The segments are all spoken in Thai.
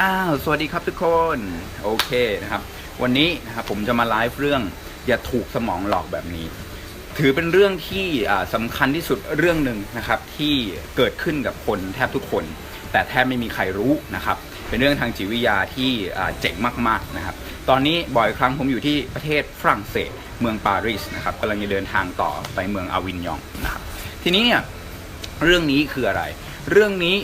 อ้าวสวัสดีครับทุกคนโอเคนะครับ วันนี้นะครับผมจะมาไลฟ์เรื่อง อย่าถูกสมองหลอกแบบนี้ ถือเป็นเรื่องที่อ่าสำคัญที่สุดเรื่องหนึ่งนะครับ ที่เกิดขึ้นกับคนแทบทุกคน แต่แทบไม่มีใครรู้นะครับ เป็นเรื่องทางจิตวิทยาที่เจ๋งมากๆนะครับ ตอนนี้บ่อยครั้งผมอยู่ที่ประเทศฝรั่งเศส เมืองปารีสนะครับกำลังจะเดินทางต่อไปเมืองอาวินยองนะครับ ทีนี้เนี่ยเรื่องนี้คืออะไร เรื่องนี้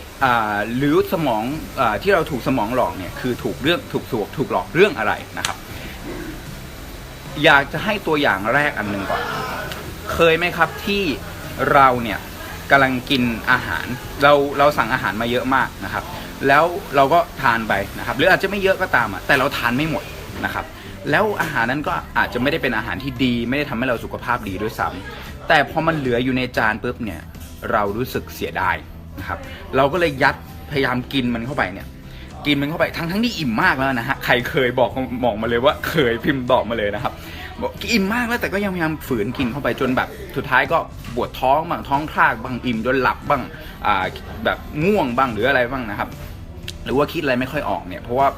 หรือสมองอที่เราถูกสมองหลอกเนี่ยคือถูกเรื่องถูกถูกถูกหลอกเรื่องอะไรนะครับ อยากจะให้ตัวอย่างแรกอันหนึ่งก่อน เคยไหมครับที่เราเนี่ยกำลังกินอาหาร เราเราสั่งอาหารมาเยอะมากนะครับ แล้วเราก็ทานไปนะครับ หรืออาจจะไม่เยอะก็ตามอะแต่เราทานไม่หมดนะครับ แล้วอาหารนั้นก็อาจจะไม่ได้เป็นอาหารที่ดี ไม่ได้ทำให้เราสุขภาพดีด้วยซ้ำแต่พอมันเหลืออยู่ในจานปุ๊บเนี่ยเรารู้สึกเสียดาย นะครับ เราก็เลยยัดพยายามกินมันเข้าไปเนี่ย กินมันเข้าไปทั้งทั้งที่อิ่มมากแล้วนะฮะใครเคยบอกบอกมาเลยว่าเคยพิมพ์บอกมาเลยนะครับบอกอิ่มมากแล้วแต่ก็ยังพยายามฝืนกินเข้าไปจนแบบ สุดท้ายก็ปวดท้องบ้างท้องคลากบ้างอิ่มจนหลับบ้างอ่าแบบง่วงบ้างหรืออะไรบ้างนะครับ หรือว่าคิดอะไรไม่ค่อยออกเนี่ยเพราะว่า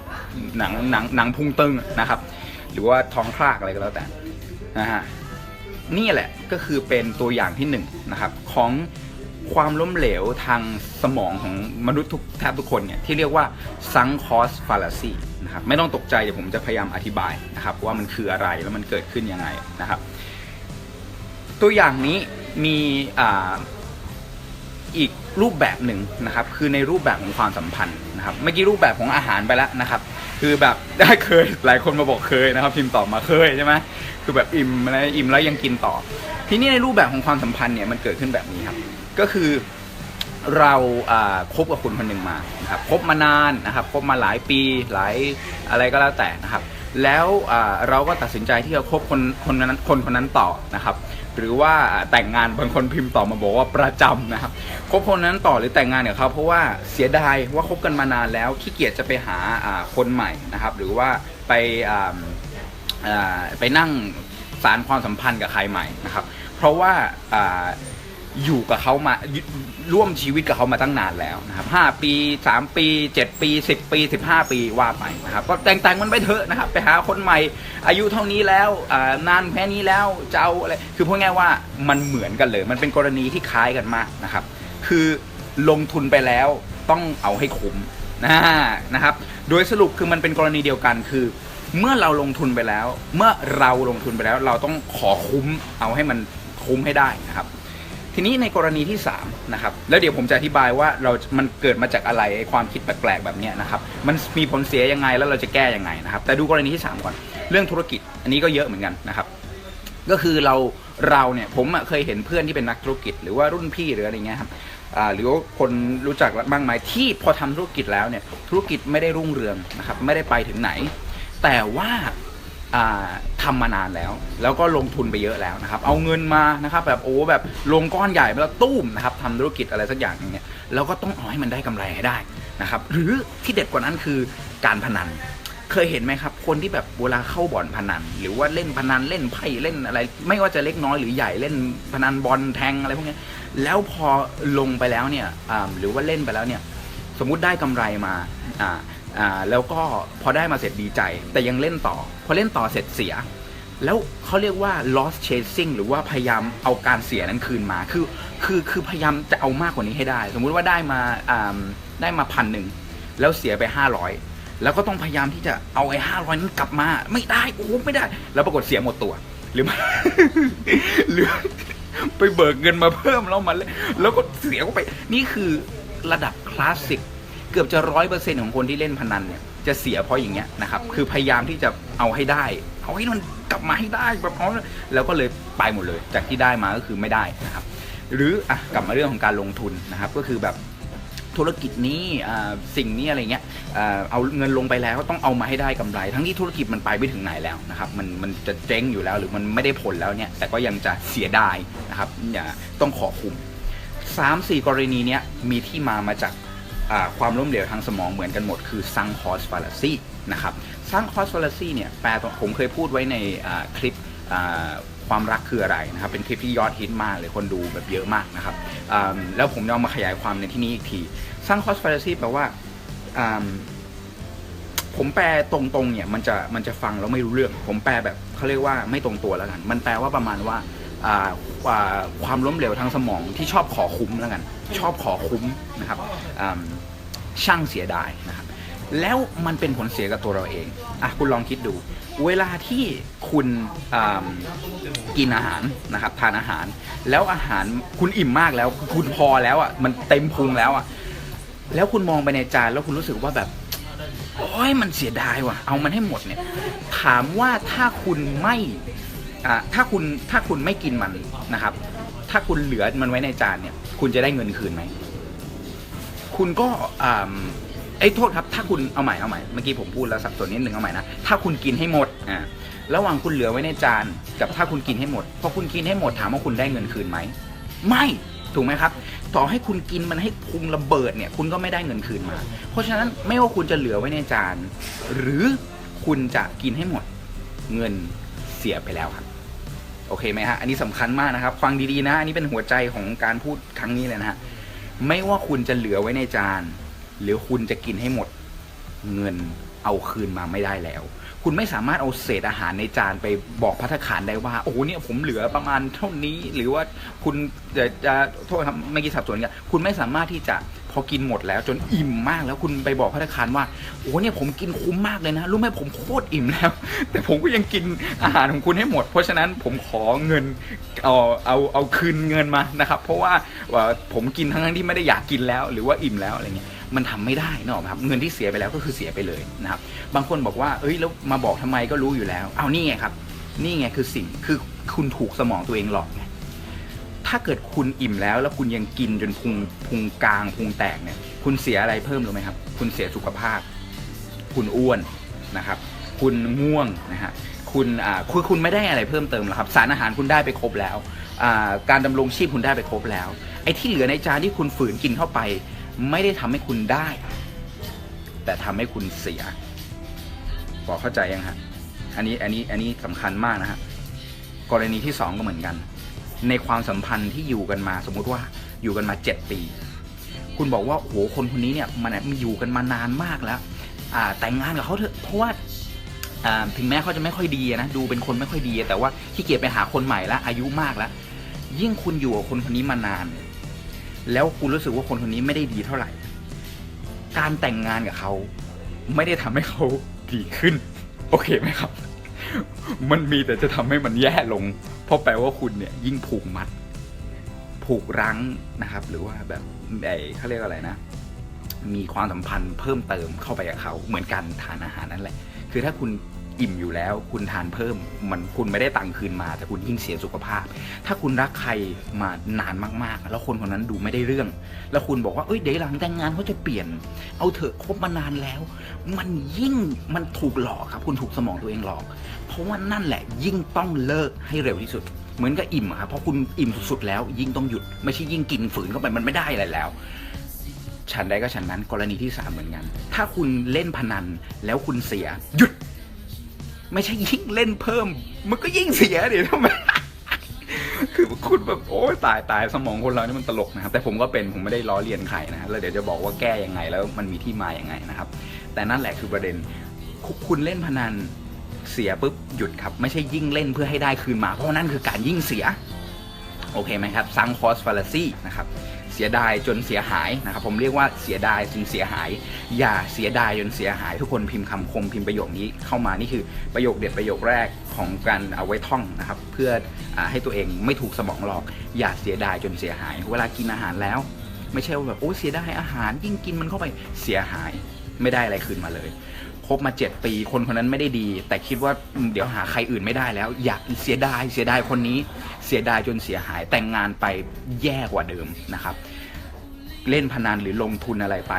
หนังหนังหนังพุงตึงนะครับ หรือว่าท้องคลากอะไรก็แล้วแต่นะฮะนี่แหละก็คือเป็นตัวอย่างที่หนึ่งนะครับของ ความล้มเหลวทางสมองของมนุษย์ทุกแทบทุกคนเนี่ยที่เรียกว่า sunk cost fallacy นะครับไม่ต้องตกใจเดี๋ยวผมจะพยายามอธิบายนะครับว่ามันคืออะไรแล้วมันเกิดขึ้นยังไงนะครับ ตัวอย่างนี้มีอีกรูปแบบหนึ่งนะครับ คือในรูปแบบของความสัมพันธ์นะครับเมื่อกี้รูปแบบของอาหารไปแล้วนะครับ คือแบบได้เคยหลายคนมาบอกเคยนะครับพิมพ์ตอบมาเคยใช่ไหมคือแบบอิ่มอะไรอิ่มแล้วยังกินต่อ ทีนี้ในรูปแบบของความสัมพันธ์เนี่ยมันเกิดขึ้นแบบนี้ครับ ก็คือเราคบกับคนคนหนึ่งมานะครับคบมานานนะครับคบมาหลายปีหลายอะไรก็แล้วแต่นะครับ แล้วเราก็ตัดสินใจที่จะคบคนคนนั้นคนคนนั้นต่อนะครับ หรือว่าแต่งงานบางคนพิมพ์ต่อมาบอกว่าประจำนะครับคบคนนั้นต่อหรือแต่งงานกับเขาเพราะว่าเสียดายว่าคบกันมานานแล้วขี้เกียจจะไปหาคนใหม่นะครับ หรือว่าไปไปนั่งสารความสัมพันธ์กับใครใหม่นะครับ เพราะว่า อยู่กับเขามาร่วมชีวิตกับเขามาตั้งนานแล้วนะครับห้าปีสามปีเจ็ดปีสิบปีสิบห้าปีว่าไปนะครับก็แต่งแต่งมันไปเถอะนะครับ ไปหาคนใหม่ อายุเท่านี้แล้วนานแค่นี้แล้วจะเอาอะไรคือพูดง่ายว่ามันเหมือนกันเลย มันเป็นกรณีที่คล้ายกันมากนะครับ คือลงทุนไปแล้วต้องเอาให้คุ้มนะนะครับ โดยสรุปคือมันเป็นกรณีเดียวกันคือ เมื่อเราลงทุนไปแล้ว เมื่อเราลงทุนไปแล้ว เราต้องขอคุ้มเอาให้มันคุ้มให้ได้นะครับ ทีนี้ในกรณีที่3นะครับแล้วเดี๋ยวผมจะอธิบายว่าเรา มันเกิดมาจากอะไรไอ้ความคิดแปลกๆแบบนี้นะครับมันมีผลเสียยังไงแล้วเราจะแก้ยังไงนะครับแต่ดูกรณีที่ 3 ก่อนเรื่องธุรกิจอันนี้ก็เยอะเหมือนกันนะครับก็คือเราเราเนี่ยผมเคยเห็นเพื่อนที่เป็นนักธุรกิจ หรือว่ารุ่นพี่หรืออะไรเงี้ยครับหรือว่าคนรู้จักบ้างไหมที่พอทำธุรกิจแล้วเนี่ยธุรกิจไม่ได้รุ่งเรืองนะครับไม่ได้ไปถึงไหน แต่ว่า ทำมานานแล้ว แล้วก็ลงทุนไปเยอะแล้วนะครับ เอาเงินมานะครับแบบโอ้แบบลงก้อนใหญ่ไปแล้วตุ้มนะครับทำธุรกิจอะไรสักอย่างหนึงเนี่ยแล้วก็ต้องเอาให้มันได้กำไรให้ได้นะครับ หรือที่เด็ดกว่านั้นคือการพนัน เคยเห็นไหมครับ คนที่แบบเวลาเข้าบ่อนพนัน หรือว่าเล่นพนันเล่นไพ่เล่นอะไร ไม่ว่าจะเล็กน้อยหรือใหญ่เล่นพนันบอลแทงอะไรพวกนี้แล้วพอลงไปแล้วเนี่ยหรือว่าเล่นไปแล้วเนี่ย สมมุติได้กำไรมาอ่า อ่าแล้วก็พอได้มาเสร็จดีใจ แต่ยังเล่นต่อ พอเล่นต่อเสร็จเสีย แล้วเขาเรียกว่า loss chasing หรือว่าพยายามเอาการเสียนั้นคืนมาคือคือคือพยายามจะเอามากกว่านี้ให้ได้ สมมุติว่าได้มาอ่าได้มาพันหนึ่งแล้วเสียไปห้าร้อยแล้วก็ต้องพยายามที่จะเอาไอ้ห้าร้อยนั้นกลับมา ไม่ได้โอ้ไม่ได้ แล้วปรากฏเสียหมดตัวหรือไม่หรือไปเบิกเงินมาเพิ่มแล้วมันแล้วก็เสียเข้าไป นี่คือระดับคลาสสิก เกือบจะร้อยเปอร์เซ็นของคนที่เล่นพนันเนี่ยจะเสียเพราะอย่างเงี้ยนะครับ คือพยายามที่จะเอาให้ได้ เอาให้มันกลับมาให้ได้แบบเอาแล้วก็เลยไปหมดเลย จากที่ได้มาก็คือไม่ได้นะครับ หรืออะกลับมาเรื่องของการลงทุนนะครับ ก็คือแบบธุรกิจนี้อ่าสิ่งนี้อะไรเงี้ยอ่าเอาเงินลงไปแล้วก็ต้องเอามาให้ได้กำไร ทั้งที่ธุรกิจมันไปไม่ถึงไหนแล้วนะครับมันมันจะเจ๊งอยู่แล้วหรือมันไม่ได้ผลแล้วเนี่ยแต่ก็ยังจะเสียดายนะครับอย่าต้องขอคุมสามสี่กรณีเนี้ยมีที่มามาจากอ่า ความล้มเหลวทางสมองเหมือนกันหมดคือ sunk cost fallacy นะครับ sunk cost fallacy เนี่ยแปลผมเคยพูดไว้ในคลิปความรักคืออะไรนะครับเป็นคลิปที่ยอดฮิตมากเลยคนดูแบบเยอะมากนะครับแล้วผมจะเอามาขยายความในที่นี้อีกที sunk cost fallacy แปลว่าผมแปลตรงๆเนี่ยมันจะมันจะฟังแล้วไม่รู้เรื่อง ผมแปลแบบเขาเรียกว่าไม่ตรงตัวแล้วกัน มันแปลว่าประมาณว่าความล้มเหลวทางสมองที่ชอบขอคุ้มแล้วกัน ชอบขอคุ้มนะครับ ช่างเสียดายนะครับแล้วมันเป็นผลเสียกับตัวเราเองอะคุณลองคิดดู เวลาที่คุณกินอาหารนะครับทานอาหาร แล้วอาหารคุณอิ่มมากแล้ว คุณพอแล้วอะมันเต็มพุงแล้วอะแล้วคุณมองไปในจานแล้วคุณรู้สึกว่าแบบโอ้ยมันเสียดายว่ะ เอามันให้หมดเนี่ย ถามว่าถ้าคุณไม่อ่าถ้าคุณถ้าคุณไม่กินมันนะครับ ถ้าคุณเหลือมันไว้ในจานเนี่ย คุณจะได้เงินคืนไหม คุณก็อ่าไอ้โทษครับ ถ้าคุณเอาใหม่เอาใหม่เมื่อกี้ผมพูดแล้วสับสนนิดหนึ่งเอาใหม่นะ ถ้าคุณกินให้หมดอ่าระหว่างคุณเหลือไว้ในจานกับถ้าคุณกินให้หมดพอคุณกินให้หมดถามว่าคุณได้เงินคืนไหมไม่ถูกไหมครับ ต่อให้คุณกินมันให้พุงระเบิดเนี่ย คุณก็ไม่ได้เงินคืนมา เพราะฉะนั้นไม่ว่าคุณจะเหลือไว้ในจาน หรือคุณจะกินให้หมด เงินเสียไปแล้วครับ โอเคไหมฮะ อันนี้สำคัญมากนะครับ ฟังดีๆนะ อันนี้เป็นหัวใจของการพูดครั้งนี้เลยนะฮะ ไม่ว่าคุณจะเหลือไว้ในจาน หรือคุณจะกินให้หมด เงินเอาคืนมาไม่ได้แล้ว คุณไม่สามารถเอาเศษอาหารในจานไปบอกพัฒคารได้ว่า โอ้โหเนี่ยผมเหลือประมาณเท่านี้ หรือว่าคุณจะจะโทษครับไม่กี่สับสนกันคุณไม่สามารถที่จะ พอกินหมดแล้วจนอิ่มมากแล้วคุณไปบอกพัฒคารว่าโอ้เนี่ยผมกินคุ้มมากเลยนะรู้ไหมผมโคตรอิ่มแล้ว แต่ผมก็ยังกินอาหารของคุณให้หมด เพราะฉะนั้นผมขอเงินเอาเอาเอาคืนเงินมานะครับ เพราะว่าผมกินทั้งที่ไม่ได้อยากกินแล้ว หรือว่าอิ่มแล้วอะไรเงี้ยมันทำไม่ได้นกอกครับเงินที่เสียไปแล้วก็คือเสียไปเลยนะครับ บางคนบอกว่าเอ้ยแล้วมาบอกทำไมก็รู้อยู่แล้ว เอานี่ไงครับ นี่ไงคือสิ่งคือคุณถูกสมองตัวเองหลอกไง ถ้าเกิดคุณอิ่มแล้ว แล้วคุณยังกินจนพุงพุงกลางพุงแตกเนี่ย คุณเสียอะไรเพิ่มรู้ไหมครับ คุณเสียสุขภาพ คุณอ้วนนะครับ คุณง่วงนะฮะคุณอ่าคือคุณไม่ได้อะไรเพิ่มเติมหรอกครับ สารอาหารคุณได้ไปครบแล้วอ่าการดำรงชีพคุณได้ไปครบแล้ว ไอ้ที่เหลือในจานที่คุณฝืนกินเข้าไป ไม่ได้ทำให้คุณได้ แต่ทำให้คุณเสียบอกเข้าใจยังฮะอันนี้อันนี้อันนี้สำคัญมากนะฮะกรณีที่สองก็เหมือนกัน ในความสัมพันธ์ที่อยู่กันมา สมมุติว่าอยู่กันมาเจ็ดปี คุณบอกว่าโอ้โหคนคนนี้เนี่ยมันมันอยู่กันมานานมากแล้วแต่งงานกับเขาเถอะเพราะว่าถึงแม้เขาจะไม่ค่อยดีนะดูเป็นคนไม่ค่อยดีแต่ว่าขี้เกียจไปหาคนใหม่ละอายุมากแล้ว ยิ่งคุณอยู่กับคนคนนี้มานาน แล้วคุณรู้สึกว่าคนคนนี้ไม่ได้ดีเท่าไหร่ การแต่งงานกับเขา ไม่ได้ทำให้เขาดีขึ้น โอเคไหมครับ มันมีแต่จะทำให้มันแย่ลง เพราะแปลว่าคุณเนี่ยยิ่งผูกมัด ผูกรั้งนะครับ หรือว่าแบบไอ้เขาเรียกอะไรนะ มีความสัมพันธ์เพิ่มเติมเข้าไปกับเขาเหมือนกันทานอาหารนั่นแหละ คือถ้าคุณ อิ่มอยู่แล้ว คุณทานเพิ่มมันคุณไม่ได้ตังค์คืนมา แต่คุณยิ่งเสียสุขภาพ ถ้าคุณรักใครมานานมากๆ แล้วคนคนนั้นดูไม่ได้เรื่อง แล้วคุณบอกว่าเอ้ยเดี๋ยวหลังแต่งงานเขาจะเปลี่ยน เอาเถอะคบมานานแล้ว มันยิ่งมันถูกหลอกครับ คุณถูกสมองตัวเองหลอก เพราะว่านั่นแหละยิ่งต้องเลิกให้เร็วที่สุดเหมือนกับอิ่มครับเพราะคุณอิ่มสุดๆแล้ว ยิ่งต้องหยุดไม่ใช่ยิ่งกินฝืนเข้าไปมันไม่ได้อะไรแล้วฉันใดก็ฉันนั้นกรณีที่สามเหมือนกัน ถ้าคุณเล่นพนันแล้วคุณเสียหยุด ไม่ใช่ยิ่งเล่นเพิ่ม มันก็ยิ่งเสียเดี๋ยวทำไมคือคุณแบบโอ้ยตายตายสมองคนเรานี่มันตลกนะครับ แต่ผมก็เป็นผมไม่ได้ล้อเลียนใครนะแล้วเดี๋ยวจะบอกว่าแก้ยังไงแล้วมันมีที่มาอย่างไงนะครับ แต่นั่นแหละคือประเด็นคุณเล่นพนันเสียปุ๊บหยุดครับ ไม่ใช่ยิ่งเล่นเพื่อให้ได้คืนมา เพราะนั่นคือการยิ่งเสีย โอเคไหมครับซังคอสฟาลซี่นะครับ เสียดายจนเสียหายนะครับผมเรียกว่าเสียดายจนเสียหาย อย่าเสียดายจนเสียหาย ทุกคนพิมพ์คำคมพิมพ์ประโยคนี้เข้ามานี่คือประโยคเด็ดประโยคแรกของการเอาไว้ท่องนะครับเพื่ออให้ตัวเองไม่ถูกสมองหลอก อย่าเสียดายจนเสียหาย เวลากินอาหารแล้ว ไม่ใช่ว่าแบบโอ้เสียดายอาหารยิ่งกินมันเข้าไปเสียหาย ไม่ได้อะไรคืนมาเลย บมาเจ็ดปี คนคนนั้นไม่ได้ดี แต่คิดว่าเดี๋ยวหาใครอื่นไม่ได้แล้ว อยากเสียดายเสียดายคนนี้ เสียดายจนเสียหายแต่งงานไปแย่กว่าเดิมนะครับ เล่นพนันหรือลงทุนอะไรไป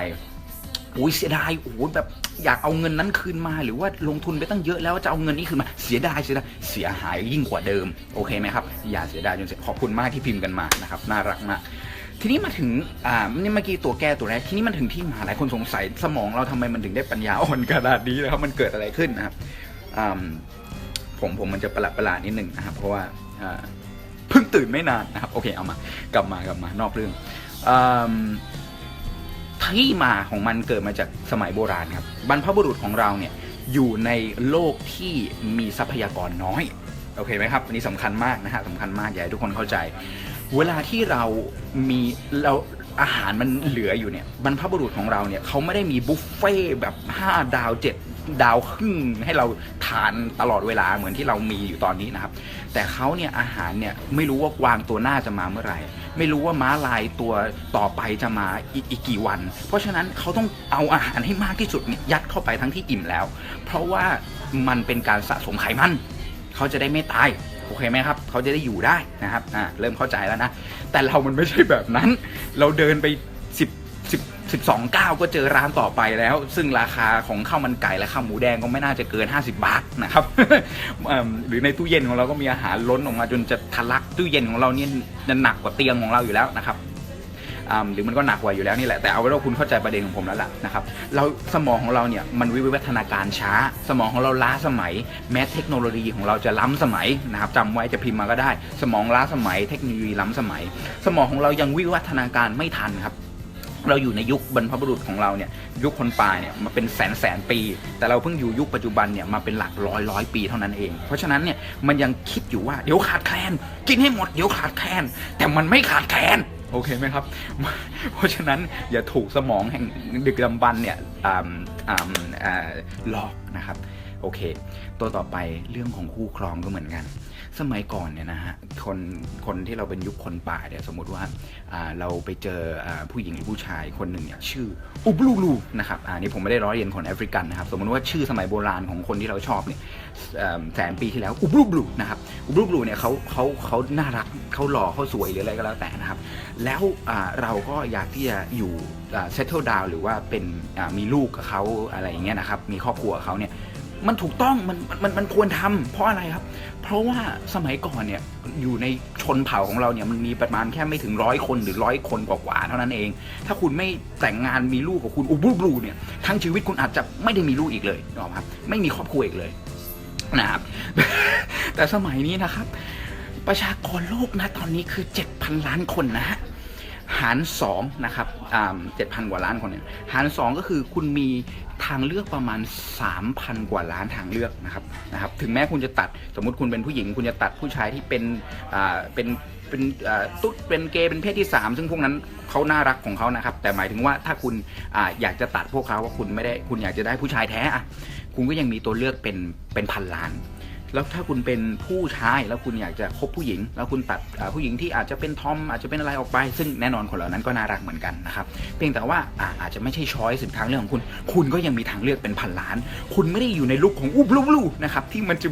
อุ้ยเสียดายโอ้ยแบบอยากเอาเงินนั้นคืนมาหรือว่าลงทุนไปตั้งเยอะแล้วจะเอาเงินนี้คืนมาเสียดายเสียดายเสียหายยิ่งกว่าเดิม โอเคไหมครับ อย่าเสียดายจนเสียขอบคุณมากที่พิมพ์กันมานะครับ น่ารักมาก ทีนี้มาถึงอ่านี่เมื่อกี้ตัวแก้ตัวแรกทีนี้มันถึงที่มาหลายคนสงสัยสมองเราทำไมมันถึงได้ปัญญาอ่อนขนาดนี้นะครับมันเกิดอะไรขึ้นนะครับผมผมมันจะประหลาดประหลาดนิดหนึ่งนะครับ เพราะว่าเพิ่งตื่นไม่นานนะครับโอเคเอามากลับมากลับมานอกเรื่องอที่มาของมันเกิดมาจากสมัยโบราณครับบรรพบุรุษของเราเนี่ยอยู่ในโลกที่มีทรัพยากรน้อย โอเคไหมครับอันนี้สำคัญมากนะฮะสำคัญมากอยากให้ทุกคนเข้าใจ เวลาที่เรามีเราอาหารมันเหลืออยู่เนี่ยบรรพบุรุษของเราเนี่ยเขาไม่ได้มีบุฟเฟ่ต์แบบ 5 ดาว 7 ดาวครึ่งให้เราทานตลอดเวลาเหมือนที่เรามีอยู่ตอนนี้นะครับ แต่เขาเนี่ยอาหารเนี่ยไม่รู้ว่ากวางตัวหน้าจะมาเมื่อไหร่ ไม่รู้ว่าม้าลายตัวต่อไปจะมาอีกอีกกี่วัน เพราะฉะนั้นเขาต้องเอาอาหารให้มากที่สุดเนี่ยยัดเข้าไปทั้งที่อิ่มแล้ว เพราะว่ามันเป็นการสะสมไขมันเขาจะได้ไม่ตาย โอเคไหมครับเขาจะได้อยู่ได้นะครับอ่าเริ่มเข้าใจแล้วนะ แต่เรามันไม่ใช่แบบนั้น เราเดินไป 10 10 12ก้าวก็เจอร้านต่อไปแล้ว ซึ่งราคาของข้าวมันไก่และข้าวหมูแดงก็ไม่น่าจะเกิน 50 บาทนะครับหรือในตู้เย็นของเราก็มีอาหารล้นออกมาจนจะทะลักตู้เย็นของเราเนี่ยจะหนักกว่าเตียงของเราอยู่แล้วนะครับ หรือมันก็หนักกว่าอยู่แล้วนี่แหละแต่เอาไว้ว่าคุณเข้าใจประเด็นของผมแล้วล่ะนะครับเราสมองของเราเนี่ยมันวิวัฒนาการช้า สมองของเราล้าสมัย แม้เทคโนโลยีของเราจะล้ำสมัยนะครับจำไว้จะพิมพ์มาก็ได้ สมองล้าสมัย เทคโนโลยีล้ำสมัย สมองของเรายังวิวัฒนาการไม่ทันครับเราอยู่ในยุคบรรพบุรุษของเราเนี่ยยุคคนป่าเนี่ยมาเป็นแสนแสนปี แต่เราเพิ่งอยู่ยุคปัจจุบันเนี่ยมาเป็นหลักร้อยร้อยปีเท่านั้นเอง เพราะฉะนั้นเนี่ยมันยังคิดอยู่ว่าเดี๋ยวขาดแคลนกินให้หมดเดี๋ยวขาดแคลนแต่มันไม่ขาดแคลน โอเคไหมครับ เพราะฉะนั้นอย่าถูกสมองแห่งดึกดำบรรพ์เนี่ยหลอกนะครับ โอเค ตัวต่อไปเรื่องของคู่ครองก็เหมือนกัน สมัยก่อนเนี่ยนะฮะคนคนที่เราเป็นยุคคนป่าเนี่ยสมมติว่าเราไปเจอผู้หญิงหรือผู้ชายคนหนึ่งเนี่ยชื่ออุบลูลูนะครับอ่านี่ผมไม่ได้ร้อยเรียนคนแอฟริกันนะครับสมมติว่าชื่อสมัยโบราณของคนที่เราชอบเนี่ยแสนปีที่แล้วอุบลูลูนะครับอุบลูลูเนี่ยเขาเขาเขาน่ารักเขาหล่อเขาสวยหรืออะไรก็แล้วแต่นะครับ แล้วเราก็อยากที่จะอยู่เซตเทิลดาวหรือว่าเป็นมีลูกกับเขาอะไรอย่างเงี้ยนะครับมีครอบครัวเขาเนี่ย มันถูกต้องมันมันมันควรทำเพราะอะไรครับ เพราะว่าสมัยก่อนเนี่ยอยู่ในชนเผ่าของเราเนี่ยมันมีประมาณแค่ไม่ถึงร้อยคนหรือร้อยคนกว่าๆเท่านั้นเอง ถ้าคุณไม่แต่งงานมีลูกกับคุณอุบูบลูเนี่ยทั้งชีวิตคุณอาจจะไม่ได้มีลูกอีกเลยนึกอครับ ไม่มีครอบครัวอีกเลยนะครับแต่สมัยนี้นะครับ ประชากรโลกนะตอนนี้คือ 7,000 ล้านคนนะฮะ หาร2นะครับเจ็ดพันกว่าล้านคนเนี่ยหาร 2 ก็คือคุณมีทางเลือกประมาณ 3,000 กว่าล้านทางเลือกนะครับนะครับ ถึงแม้คุณจะตัดสมมุติคุณเป็นผู้หญิง คุณจะตัดผู้ชายที่เป็นอ่าเป็นเป็นอ่าตุ๊ดเป็นเกย์เป็นเพศที่ 3 ซึ่งพวกนั้นเขาน่ารักของเขานะครับ แต่หมายถึงว่าถ้าคุณอาอยากจะตัดพวกเขาว่าคุณไม่ได้คุณอยากจะได้ผู้ชายแท้อะคุณก็ยังมีตัวเลือกเป็นเป็นพันล้าน แล้วถ้าคุณเป็นผู้ชายแล้วคุณอยากจะคบผู้หญิง แล้วคุณตัดผู้หญิงที่อาจจะเป็นทอมอาจจะเป็นอะไรออกไป ซึ่งแน่นอนคนเหล่านั้นก็น่ารักเหมือนกันนะครับเพียงแต่ว่าอาจจะไม่ใช่ช้อยสิทางเลือกของคุณ คุณก็ยังมีทางเลือกเป็นพันล้าน คุณไม่ได้อยู่ในลุกของอุบลูบลูนะครับที่มันจะ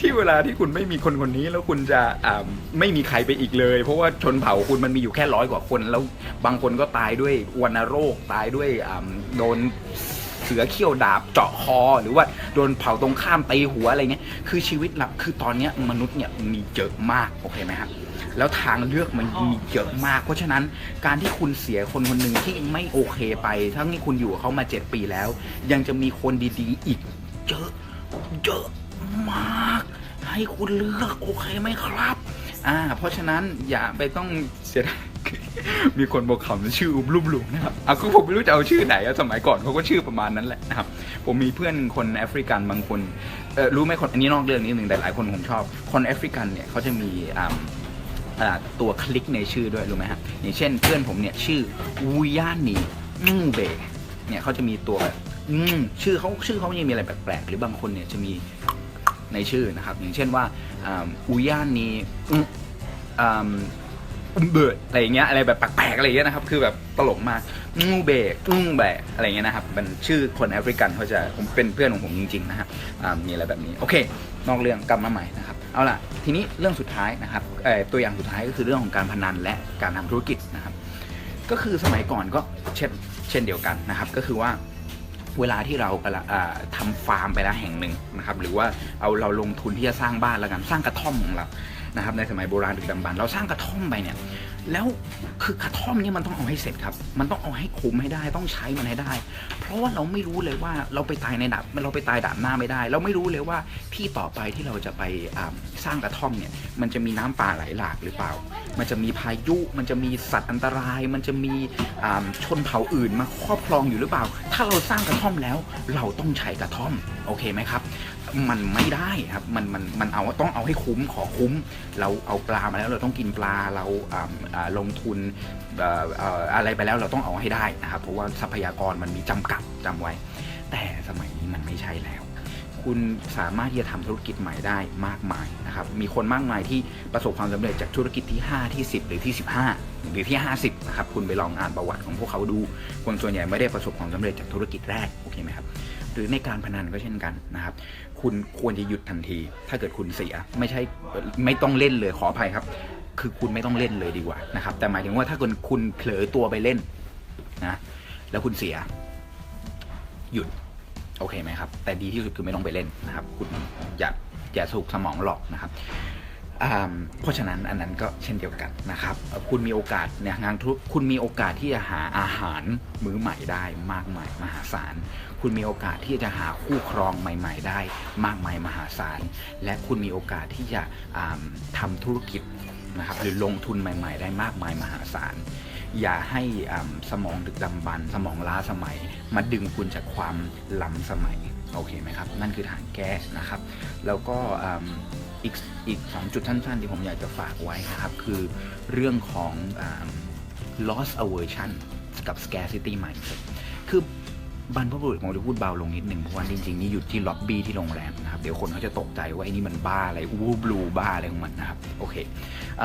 ที่เวลาที่คุณไม่มีคนคนนี้แล้วคุณจะไม่มีใครไปอีกเลย เพราะว่าชนเผ่าคุณมันมีอยู่แค่ร้อยกว่าคน แล้วบางคนก็ตายด้วยวัณโรคตายด้วยโดน สือเขี้ยวดาบเจาะคอ หรือว่าโดนเผาตรงข้ามตีหัวอะไรเงี้ยคือชีวิตเราคือตอนเนี้ยมนุษย์เนี่ยมีเยอะมากโอเคไหมครับแล้วทางเลือกมันมีเยอะมาก เพราะฉะนั้นการที่คุณเสียคนคนหนึ่งที่ไม่โอเคไป ทั้งที่คุณอยู่กับเขามาเจ็ดปีแล้ว ยังจะมีคนดีๆอีกเยอะเยอะมาก ให้คุณเลือกโอเคไหมครับ อ่า เพราะฉะนั้นอย่าไปต้องเสียดายมีคนบอกเขาชื่ออุบลุบลุงนะครับอะคือผมไม่รู้จะเอาชื่อไหนอะสมัยก่อนเขาก็ชื่อประมาณนั้นแหละนะครับ ผมมีเพื่อนคนแอฟริกันบางคนเออรู้ไหมคนอันนี้นอกเรื่องนิดหนึ่งแต่หลายคนผมชอบ คนแอฟริกันเนี่ยเขาจะมีอ่าตัวคลิกในชื่อด้วยรู้ไหมครับอย่างเช่นเพื่อนผมเนี่ยชื่อวูยานีอืมเบเนี่ยเขาจะมีตัวแบบชื่อเขาชื่อเขายังมีอะไรแปลกๆหรือบางคนเนี่ยจะมี ในชื่อนะครับ อย่างเช่นว่าอ่าอูยานีอุ้มเบิดอะไรเงี้ยอะไรแบบแปลกๆอะไรเงี้ยนะครับ คือแบบตลกมากงูเบกงูแบกอะไรเงี้ยนะครับมันชื่อคนแอฟริกันเขาจะผมเป็นเพื่อนของผมจริงๆนะฮะมีอะไรแบบนี้โอเค นอกเรื่องกลับมาใหม่นะครับเอาล่ะทีนี้เรื่องสุดท้ายนะครับตัวอย่างสุดท้ายก็คือเรื่องของการพนันและการทำธุรกิจนะครับ ก็คือสมัยก่อนก็เช่นเช่นเดียวกันนะครับ ก็คือว่า เวลาที่เรากำลังอ่าทำฟาร์มไปแล้วแห่งหนึ่งนะครับ หรือว่าเอาเราลงทุนที่จะสร้างบ้านแล้วกันสร้างกระท่อมของเรานะครับในสมัยโบราณดึกดำบรรเราสร้างกระท่อมไปเนี่ย แล้วคือกระท่อมเนี่ยมันต้องเอาให้เสร็จครับ มันต้องเอาให้คุ้มให้ได้ต้องใช้มันให้ได้ เพราะว่าเราไม่รู้เลยว่าเราไปตายในดับเราไปตายดับหน้าไม่ได้ เราไม่รู้เลยว่าที่ต่อไปที่เราจะไปสร้างกระท่อมเนี่ยมันจะมีน้ำป่าไหลหลากหรือเปล่า มันจะมีพายุมันจะมีสัตว์อันตราย มันจะมีชนเผ่าอื่นมาครอบครองอยู่หรือเปล่า ถ้าเราสร้างกระท่อมแล้ว เราต้องใช้กระท่อมโอเคไหมครับ มันไม่ได้ครับมันมันมันเอาต้องเอาให้คุ้มขอคุ้ม เราเอาปลามาแล้วเราต้องกินปลาเราลงทุนอะไรไปแล้วเราต้องเอาให้ได้นะครับเพราะว่าทรัพยากรมันมีจำกัดจำไว้ แต่สมัยนี้มันไม่ใช่แล้ว คุณสามารถที่จะทำธุรกิจใหม่ได้มากมายนะครับมีคนมากมายที่ประสบความสำเร็จจากธุรกิจที่ 5 ที่ 10 หรือที่ 15 หรือที่ 50นะครับคุณไปลองอ่านประวัติของพวกเขาดู คนส่วนใหญ่ไม่ได้ประสบความสำเร็จจากธุรกิจแรกโอเคไหมครับ หรือในการพนันก็เช่นกันนะครับ คุณควรจะหยุดทันที ถ้าเกิดคุณเสีย ไม่ใช่ไม่ต้องเล่นเลยขออภัยครับ คือคุณไม่ต้องเล่นเลยดีกว่านะครับ แต่หมายถึงว่าถ้าคุณคุณเผลอตัวไปเล่นนะแล้วคุณเสีย หยุดโอเคไหมครับ แต่ดีที่สุดคือไม่ต้องไปเล่นนะครับ คุณอย่าอย่าถูกสมองหลอกนะครับ เพราะฉะนั้นอันนั้นก็เช่นเดียวกันนะครับ คุณมีโอกาสเนี่ยงานธุรคุณมีโอกาสที่จะหาอาหารมื้อใหม่ได้มากมายมหาศาล คุณมีโอกาสที่จะหาคู่ครองใหม่ ๆ ได้มากมายมหาศาล และคุณมีโอกาสที่จะอ่าทำธุรกิจนะครับหรือลงทุนใหม่ ๆ ได้มากมายมหาศาล อย่าให้สมองดึกดำบรรสมองล้าสมัย มาดึงคุณจากความล้ำสมัย โอเคไหมครับ นั่นคือทางแก้นะครับ แล้วก็ อีกอีกสองจุดสั้นๆที่ผมอยากจะฝากไว้นะครับ คือเรื่องของอ loss aversion กับ scarcity mindset คือบรรพบุรุษผมจะพูดเบาลงนิดหนึ่งเพราะว่าจริงๆนี่อยู่ที่ล็อบบี้ที่โรงแรมนะครับ เดี๋ยวคนเขาจะตกใจว่าไอ้นี่มันบ้าอะไรอู้บลูบ้าอะไรของมันนะครับ โอเคอ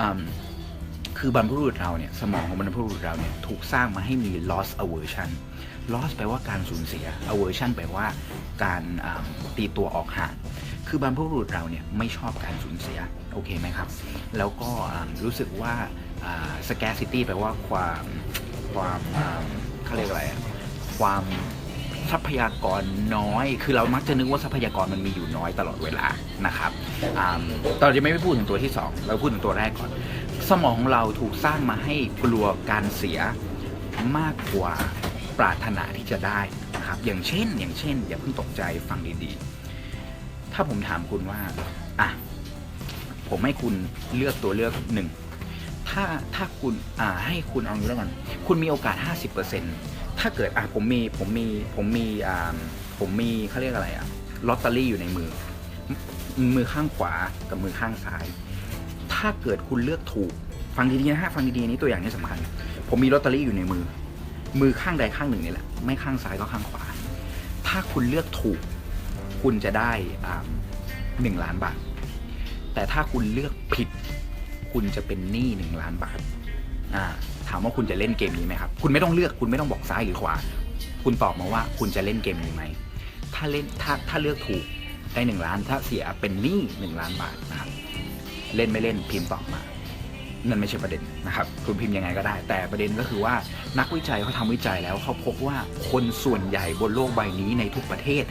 คือบรรพบุรุษเราเนี่ยสมองของบรรพบุรุษเราเนี่ยถูกสร้างมาให้มี loss aversion loss แปลว่าการสูญเสีย aversion แปลว่าการตีตัวออกห่าง คือบรรพบุรุษเราเนี่ยไม่ชอบการสูญเสียโอเคไหมครับ แล้วก็รู้สึกว่าอ่า scarcity แปลว่าความความเขาเรียกอะไรความทรัพยากรน้อย คือเรามักจะนึกว่าทรัพยากรมันมีอยู่น้อยตลอดเวลานะครับอ่าเราจะไม่พูดถึงตัวที่สองเราพูดถึงตัวแรกก่อน สมองของเราถูกสร้างมาให้กลัวการเสียมากกว่าปรารถนาที่จะได้นะครับ อย่างเช่น อย่างเช่น อย่าเพิ่งตกใจฟังดีๆ ถ้าผมถามคุณว่าอะผมให้คุณเลือกตัวเลือกหนึ่งถ้าถ้าคุณอ่าให้คุณเอางี้แล้วกันคุณมีโอกาส 50%ถ้าเกิดอะผมมีผมมีผมมีอ่าผมมีเขาเรียกอะไรอะลอตเตอรี่อยู่ในมือ มือข้างขวากับมือข้างซ้าย ถ้าเกิดคุณเลือกถูก ฟังดีๆนะฮะฟังดีๆนี้ตัวอย่างนี้สำคัญ ผมมีลอตเตอรี่อยู่ในมือ มือข้างใดข้างหนึ่งนี่แหละ ไม่ข้างซ้ายก็ข้างขวา ถ้าคุณเลือกถูก คุณจะได้หนึ่งล้านบาท แต่ถ้าคุณเลือกผิด คุณจะเป็นหนี้หนึ่งล้านบาทาถามว่าคุณจะเล่นเกมนี้ไหมครับ คุณไม่ต้องเลือกคุณไม่ต้องบอกซ้ายหรือขวา คุณตอบมาว่าคุณจะเล่นเกมนี้ไหม ถ้าเล่นถ้าถ้าเลือกถูกได้หนึ่งล้าน ถ้าเสียเป็นหนี้หนึ่งล้านบาทนะครับ เล่นไม่เล่นพิมพ์ตอบมา นั่นไม่ใช่ประเด็นนะครับ คุณพิมพ์ยังไงก็ได้ แต่ประเด็นก็คือว่านักวิจัยเขาทำวิจัยแล้วเขาพบว่าคนส่วนใหญ่บนโลกใบนี้ในทุกประเทศ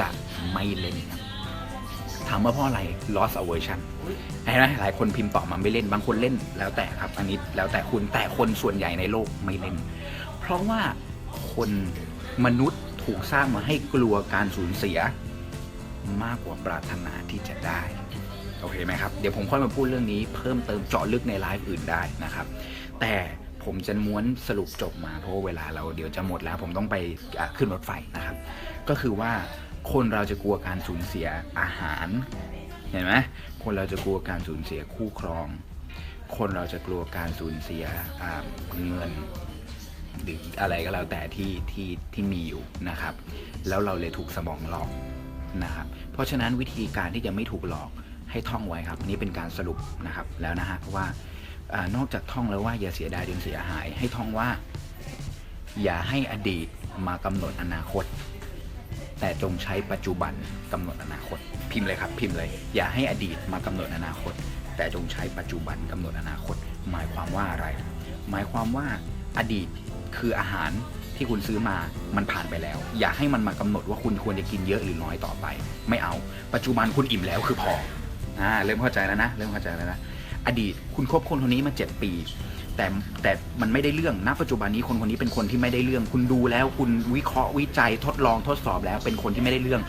จะ ไม่เล่นครับถามว่าเพราะอะไร loss aversion เห็นไหมหลายคนพิมพ์ตอบมาไม่เล่น บางคนเล่นแล้วแต่ครับ อันนี้แล้วแต่คุณแต่คนส่วนใหญ่ในโลกไม่เล่น เพราะว่าคนมนุษย์ถูกสร้างมาให้กลัวการสูญเสีย มากกว่าปรารถนาที่จะได้ โอเคไหมครับ เดี๋ยวผมค่อยมาพูดเรื่องนี้เพิ่มเติมเจาะลึกในไลฟ์อื่นได้นะครับ แต่ผมจะม้วนสรุปจบมาเพราะเวลาเราเดี๋ยวจะหมดแล้ว ผมต้องไปขึ้นรถไฟนะครับ ก็คือว่า คนเราจะกลัวการสูญเสียอาหาร เห็นไหมคนเราจะกลัวการสูญเสียคู่ครอง คนเราจะกลัวการสูญเสียเงินหรืออะไรก็แล้วแต่ที่ที่ที่มีอยู่นะครับ แล้วเราเลยถูกสมองหลอกนะครับ เพราะฉะนั้นวิธีการที่จะไม่ถูกหลอกให้ท่องไว้ครับ นี่เป็นการสรุปนะครับแล้วนะฮะว่าอานอกจากท่องแล้วว่าอย่าเสียดายจนเสียหาย ให้ท่องว่า อย่าให้อดีตมากำหนดอนาคต แต่จงใช้ปัจจุบันกำหนดอนาคต พิมพ์เลยครับ พิมพ์เลย อย่าให้อดีตมากำหนดอนาคต แต่จงใช้ปัจจุบันกำหนดอนาคต หมายความว่าอะไร หมายความว่าอดีตคืออาหารที่คุณซื้อมามันผ่านไปแล้ว อย่าให้มันมากำหนดว่าคุณควรจะกินเยอะหรือน้อยต่อไป ไม่เอา ปัจจุบันคุณอิ่มแล้วคือพออ่าเริ่มเข้าใจแล้วนะ เริ่มเข้าใจแล้วนะ อดีตคุณคบคนคนนี้มาเจ็ดปี แต่แต่มันไม่ได้เรื่องณปัจจุบันนี้คนคนนี้เป็นคนที่ไม่ได้เรื่อง คุณดูแล้วคุณวิเคราะห์วิจัยทดลองทดสอบแล้วเป็นคนที่ไม่ได้เรื่อง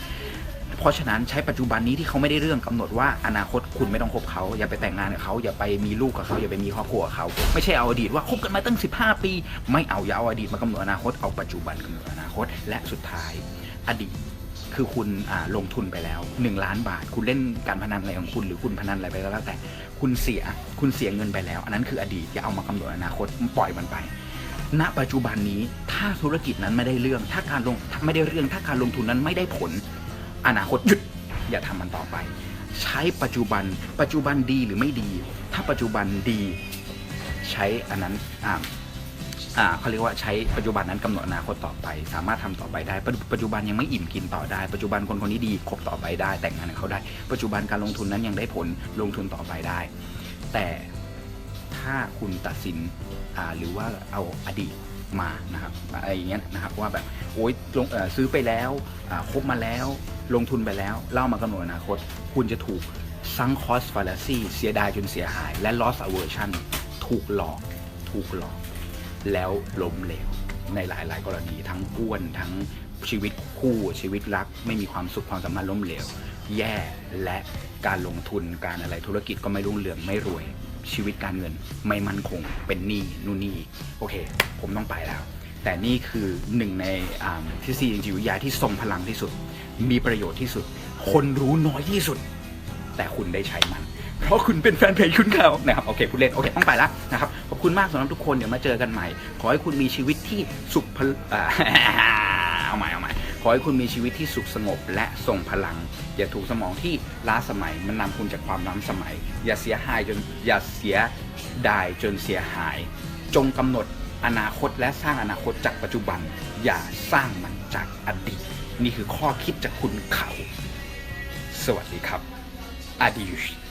เพราะฉะนั้นใช้ปัจจุบันนี้ที่เขาไม่ได้เรื่องกำหนดว่าอนาคตคุณไม่ต้องคบเขา อย่าไปแต่งงานกับเขาอย่าไปมีลูกกับเขาอย่าไปมีครอบครัวกับเขา ไม่ใช่เอาอดีตว่าคบกันมาตั้ง 15 ปี ไม่เอาอย่าเอาอดีตมากำหนดอนาคตเอาปัจจุบันกำหนดอนาคต และสุดท้ายอดีตคือคุณลงทุนไปแล้ว 1 ล้านบาท คุณเล่นการพนันอะไรของคุณหรือคุณพนันอะไรไปก็แล้วแต่ คุณเสียคุณเสียเงินไปแล้ว อันนั้นคืออดีตอย่าเอามากำหนดอนาคตปล่อยมันไป ณ ปัจจุบันนี้ถ้าธุรกิจนั้นไม่ได้เรื่อง ถ้าการลงถ้าไม่ได้เรื่องถ้าการลงทุนนั้นไม่ได้ผล อนาคตหยุดอย่าทำมันต่อไป ใช้ปัจจุบัน ปัจจุบันดีหรือไม่ดี ถ้าปัจจุบันดี ใช้อันนั้นอ่าอ่า เขาเรียกว่าใช้ปัจจุบันนั้นกำหนดอนาคตต่อไป สามารถทำต่อไปได้ปัจปัจจุบันยังไม่อิ่มกินต่อได้ ปัจจุบันคนคนนี้ดีคบต่อไปได้ แต่งงานกับเขาได้ ปัจจุบันการลงทุนนั้นยังได้ผลลงทุนต่อไปได้ แต่ถ้าคุณตัดสินหรือว่าเอาอดีตมานะครับอะไรอย่างเงี้ยนะครับว่าแบบโอ๊ยลงซื้อไปแล้วคบมาแล้วลงทุนไปแล้วเล่ามากำหนดอนาคต คุณจะถูกซังคอสฟาลาซีเสียดายจนเสียหาย และ loss aversion ถูกหลอก ถูกหลอก แล้วล้มเหลวในหลาย ๆ กรณีทั้งอ้วนทั้งชีวิตคู่ชีวิตรัก ไม่มีความสุขความสัมพันธ์ล้มเหลว แย่และการลงทุนการอะไรธุรกิจก็ไม่รุ่งเรืองไม่รวย ชีวิตการเงินไม่มั่นคงเป็นหนี้นู่นนี่โอเค ผมต้องไปแล้ว แต่นี่คือหนึ่งในทฤษฎีจิตวิทยาที่ทรงพลังที่สุด มีประโยชน์ที่สุด คนรู้น้อยที่สุด แต่คุณได้ใช้มัน เพราะคุณเป็นแฟนเพจคุณเขานะครับโอเคพูดเล่นโอเคต้องไปแล้วนะครับขอบคุณมากสำหรับทุกคนเดี๋ยวมาเจอกันใหม่ ขอให้คุณมีชีวิตที่สุขพลเอาใหม่เอาใหม่ขอให้คุณมีชีวิตที่สุขสงบและทรงพลัง อย่าถูกสมองที่ล้าสมัยมันนำคุณจากความล้าสมัย อย่าเสียหายจนอย่าเสียดายจนเสียหาย จงกำหนดอนาคตและสร้างอนาคตจากปัจจุบัน อย่าสร้างมันจากอดีต นี่คือข้อคิดจากคุณเขา สวัสดีครับ Adios.